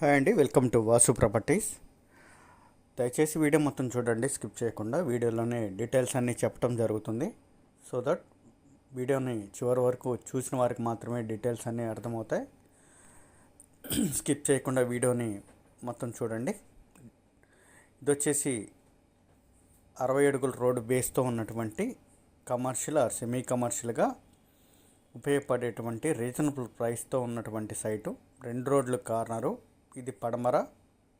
Hi అండి welcome to Vasu properties. దయచేసి video మొత్తం చూడండి స్కిప్ చేయకుండా. వీడియోలోనే డీటెయిల్స్ అన్నీ చెప్పడం జరుగుతుంది. సో దట్ వీడియోని చివరి వరకు చూసిన వారికి మాత్రమే డీటెయిల్స్ అన్నీ అర్థమవుతాయి. స్కిప్ చేయకుండా వీడియోని మొత్తం చూడండి. ఇది వచ్చేసి అరవై అడుగుల రోడ్డు బేస్తో ఉన్నటువంటి కమర్షియల్ ఆర్ సెమీ కమర్షియల్గా ఉపయోగపడేటువంటి రీజనబుల్ ప్రైస్తో ఉన్నటువంటి సైటు. రెండు రోడ్లు కార్నరు. ఇది పడమర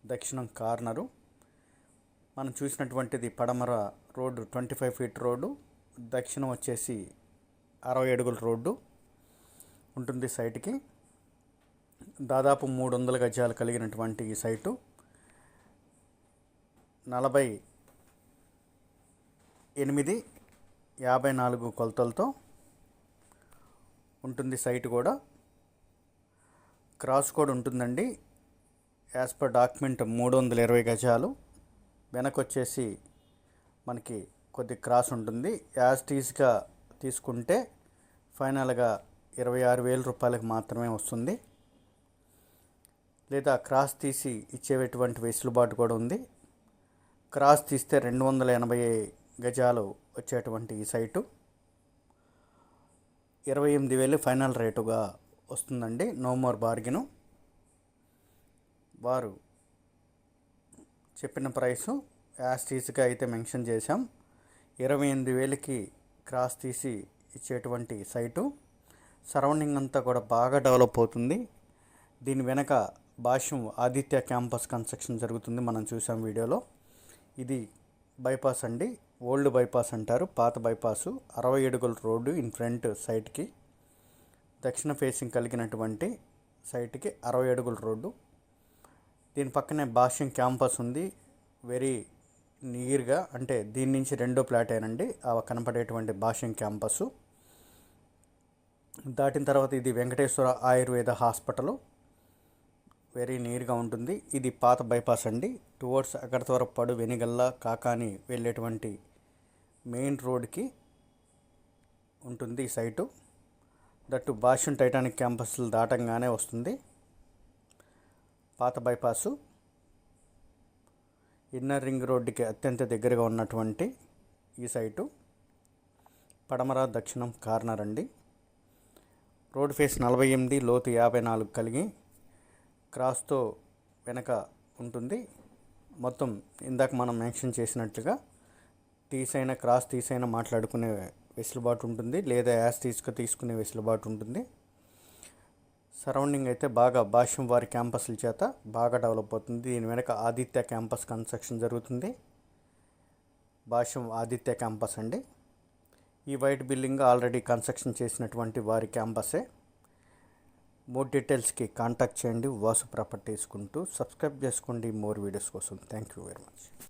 దక్షిణం కార్నరు. మనం చూసినటువంటిది పడమర road twenty five feet road. దక్షిణం వచ్చేసి అరవై అడుగుల రోడ్డు ఉంటుంది సైట్కి. దాదాపు మూడు వందల గజాలు కలిగినటువంటి ఈ సైటు. నలభై ఎనిమిది యాభై నాలుగు కొలతలతో ఉంటుంది సైట్ కూడా. క్రాస్ కోడ్ ఉంటుందండి. యాజ్ పర్ డాక్యుమెంట్ మూడు వందల ఇరవై గజాలు. వెనక వచ్చేసి మనకి కొద్ది క్రాస్ ఉంటుంది. యాజ్ టీజ్గా తీసుకుంటే ఫైనల్గా ఇరవై ఆరు వేల రూపాయలకు మాత్రమే వస్తుంది. లేదా క్రాస్ తీసి ఇచ్చేటువంటి వెసులుబాటు కూడా ఉంది. క్రాస్ తీస్తే రెండు వందల ఎనభై గజాలు వచ్చేటువంటి ఈ సైటు. ఇరవై ఎనిమిది వేలు ఫైనల్ రేటుగా వస్తుందండి. No more bargain. వారు చెప్పిన ప్రైసు యాస్టీస్గా అయితే మెన్షన్ చేశాం. ఇరవై ఎనిమిది వేలకి క్రాస్ తీసి ఇచ్చేటువంటి సైటు సరౌండింగ్ అంతా కూడా బాగా డెవలప్ అవుతుంది. దీని వెనక భాష్యం ఆదిత్య క్యాంపస్ కన్స్ట్రక్షన్ జరుగుతుంది మనం చూసాం వీడియోలో. ఇది బైపాస్ అండి. ఓల్డ్ బైపాస్ అంటారు. పాత బైపాసు. అరవై అడుగుల రోడ్డు ఇన్ ఫ్రంట్ సైట్కి. దక్షిణ ఫేసింగ్ కలిగినటువంటి సైట్కి అరవై అడుగుల రోడ్డు. దీని పక్కనే భాష్యం క్యాంపస్ ఉంది. వెరీ నియర్గా అంటే దీని నుంచి రెండో ప్లాటేనండి అవి కనపడేటువంటి భాష్యం క్యాంపస్. దాటిన తర్వాత ఇది వెంకటేశ్వర ఆయుర్వేద హాస్పిటల్. వెరీ నీర్గా ఉంటుంది. ఇది పాత బైపాస్ అండి. టువర్డ్స్ పడు వెనిగల్ల కాకాని వెళ్ళేటువంటి మెయిన్ రోడ్కి ఉంటుంది ఈ సైటు. దట్టు భాష్యం టైటానిక్ క్యాంపస్లు దాటంగానే వస్తుంది. పాత బైపాసు. ఇన్నర్ రింగ్ రోడ్డుకి అత్యంత దగ్గరగా ఉన్నటువంటి ఈ సైటు. పడమర దక్షిణం కార్నర్ అండి. రోడ్ ఫేస్ నలభై ఎనిమిది లోతు యాభై నాలుగు కలిగి క్రాస్తో వెనక ఉంటుంది. మొత్తం ఇందాక మనం మెన్షన్ చేసినట్లుగా తీసైన క్రాస్ తీసైన మాట్లాడుకునే వెసులుబాటు ఉంటుంది. లేదా యాస్ తీసుకు తీసుకునే వెసులుబాటు ఉంటుంది. సరౌండింగ్ అయితే బాగా భాష్యం వారి క్యాంపస్ల చేత బాగా డెవలప్ అవుతుంది. దీని వెనక ఆదిత్య క్యాంపస్ కన్స్ట్రక్షన్ జరుగుతుంది. భాష్యం ఆదిత్య క్యాంపస్ అండి. ఈ వైట్ బిల్డింగ్ ఆల్రెడీ కన్స్ట్రక్షన్ చేసినటువంటి వారి క్యాంపసే. మోర్ డీటెయిల్స్కి కాంటాక్ట్ చేయండి. వాసు ప్రాపర్టీస్కుంటూ సబ్స్క్రైబ్ చేసుకోండి. మోర్ వీడియోస్ కోసం థ్యాంక్ యూ వెరీ మచ్.